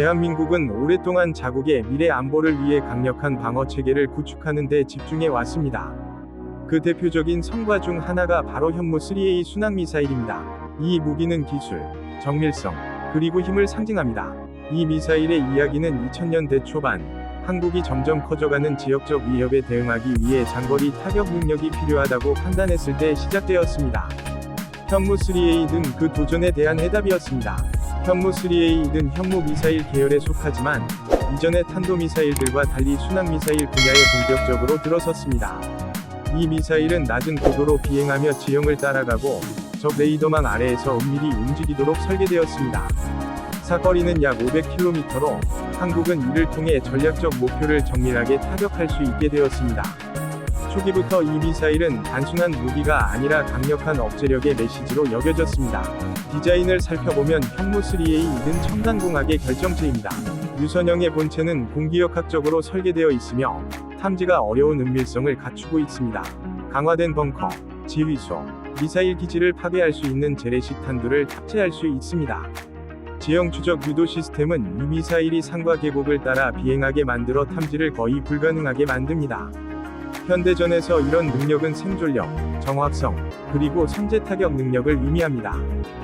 대한민국은 오랫동안 자국의 미래 안보를 위해 강력한 방어 체계를 구축하는 데 집중해 왔습니다. 그 대표적인 성과 중 하나가 바로 현무 3A 순항 미사일입니다. 이 무기는 기술, 정밀성, 그리고 힘을 상징합니다. 이 미사일의 이야기는 2000년대 초반 한국이 점점 커져가는 지역적 위협에 대응하기 위해 장거리 타격 능력이 필요하다고 판단했을 때 시작되었습니다. 현무 3A는 그 도전에 대한 해답이었습니다. 현무 3A는 현무 미사일 계열에 속하지만 이전의 탄도미사일들과 달리 순항미사일 분야에 본격적으로 들어섰습니다. 이 미사일은 낮은 고도로 비행하며 지형을 따라가고 적 레이더망 아래에서 은밀히 움직이도록 설계되었습니다. 사거리는 약 500km로 한국은 이를 통해 전략적 목표를 정밀하게 타격할 수 있게 되었습니다. 초기부터 이 미사일은 단순한 무기가 아니라 강력한 억제력의 메시지로 여겨졌습니다. 디자인을 살펴보면 현무 3A는 첨단공학의 결정체입니다. 유선형의 본체는 공기역학적으로 설계되어 있으며 탐지가 어려운 은밀성을 갖추고 있습니다. 강화된 벙커, 지휘소, 미사일 기지를 파괴할 수 있는 재래식 탄두를 탑재할 수 있습니다. 지형 추적 유도 시스템은 이 미사일이 산과 계곡을 따라 비행하게 만들어 탐지를 거의 불가능하게 만듭니다. 현대전에서 이런 능력은 생존력, 정확성, 그리고 선제 타격 능력을 의미합니다.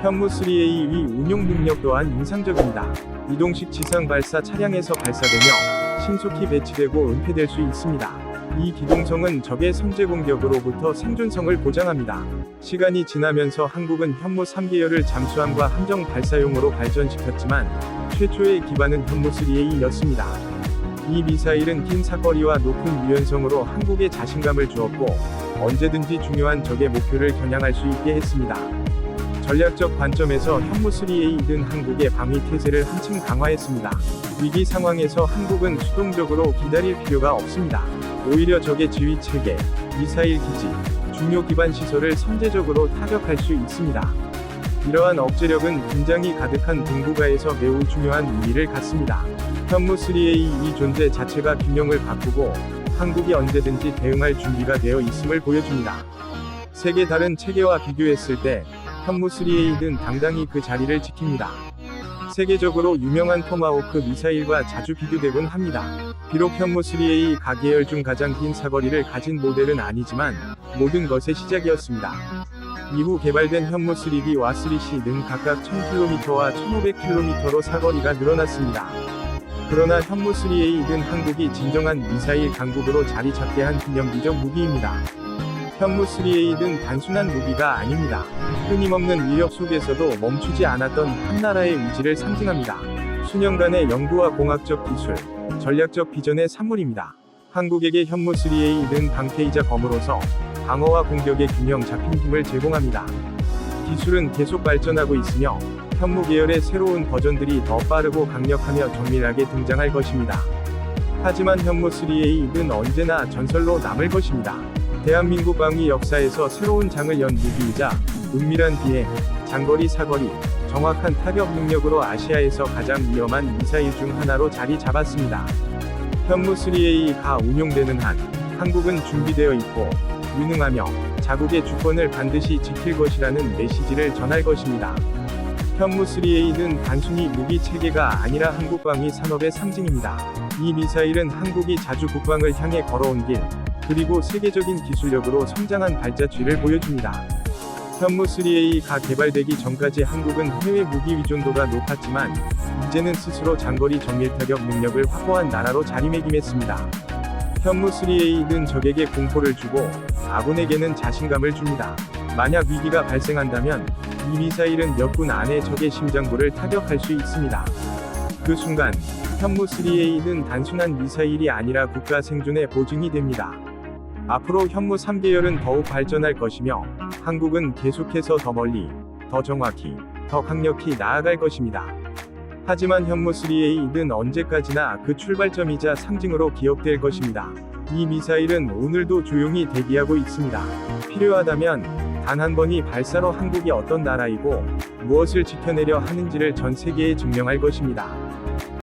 현무 3A 위 운용 능력 또한 인상적입니다. 이동식 지상 발사 차량에서 발사되며 신속히 배치되고 은폐될 수 있습니다. 이 기동성은 적의 선제 공격으로부터 생존성을 보장합니다. 시간이 지나면서 한국은 현무 3계열을 잠수함과 함정 발사용으로 발전시켰지만 최초의 기반은 현무 3A였습니다. 이 미사일은 긴 사거리와 높은 유연성으로 한국에 자신감을 주었고 언제든지 중요한 적의 목표를 겨냥할 수 있게 했습니다. 전략적 관점에서 현무 3A는 한국의 방위 태세를 한층 강화했습니다. 위기 상황에서 한국은 수동적으로 기다릴 필요가 없습니다. 오히려 적의 지휘 체계, 미사일 기지, 중요 기반 시설을 선제적으로 타격할 수 있습니다. 이러한 억제력은 긴장이 가득한 동북아에서 매우 중요한 의미를 갖습니다. 현무 3A 이 존재 자체가 균형을 바꾸고 한국이 언제든지 대응할 준비가 되어 있음을 보여줍니다. 세계 다른 체계와 비교했을 때 현무 3A는 당당히 그 자리를 지킵니다. 세계적으로 유명한 토마호크 미사일과 자주 비교되곤 합니다. 비록 현무 3A 가계열 중 가장 긴 사거리를 가진 모델은 아니지만 모든 것의 시작이었습니다. 이후 개발된 현무 3B와 3C는 각각 1000km와 1500km로 사거리가 늘어났습니다. 그러나 현무 3A는 한국이 진정한 미사일 강국으로 자리 잡게 한 기념비적 무기입니다. 현무 3A는 단순한 무기가 아닙니다. 끊임없는 위협 속에서도 멈추지 않았던 한 나라의 의지를 상징합니다. 수년간의 연구와 공학적 기술, 전략적 비전의 산물입니다. 한국에게 현무 3A는 방패이자 검으로서 방어와 공격의 균형 잡힌 힘을 제공합니다. 기술은 계속 발전하고 있으며 현무 계열의 새로운 버전들이 더 빠르고 강력하며 정밀하게 등장할 것입니다. 하지만 현무 3A는 언제나 전설로 남을 것입니다. 대한민국 방위 역사에서 새로운 장을 연 무기이자 은밀한 비행, 장거리 사거리, 정확한 타격 능력으로 아시아에서 가장 위험한 미사일 중 하나로 자리 잡았습니다. 현무 3A가 운용되는 한 한국은 준비되어 있고 유능하며 자국의 주권을 반드시 지킬 것이라는 메시지를 전할 것입니다. 현무 3A는 단순히 무기 체계가 아니라 한국 방위 산업의 상징입니다. 이 미사일은 한국이 자주 국방을 향해 걸어온 길, 그리고 세계적인 기술력으로 성장한 발자취를 보여줍니다. 현무 3A가 개발되기 전까지 한국은 해외 무기 위존도가 높았지만 이제는 스스로 장거리 정밀 타격 능력을 확보한 나라로 자리매김했습니다. 현무 3A는 적에게 공포를 주고 아군에게는 자신감을 줍니다. 만약 위기가 발생한다면 이 미사일은 몇 분 안에 적의 심장부를 타격할 수 있습니다. 그 순간 현무 3A는 단순한 미사일이 아니라 국가 생존의 보증이 됩니다. 앞으로 현무 3계열은 더욱 발전할 것이며 한국은 계속해서 더 멀리, 더 정확히, 더 강력히 나아갈 것입니다. 하지만 현무 3A는 언제까지나 그 출발점이자 상징으로 기억될 것입니다. 이 미사일은 오늘도 조용히 대기하고 있습니다. 필요하다면 단 한 번이 발사로 한국이 어떤 나라이고 무엇을 지켜내려 하는지를 전 세계에 증명할 것입니다.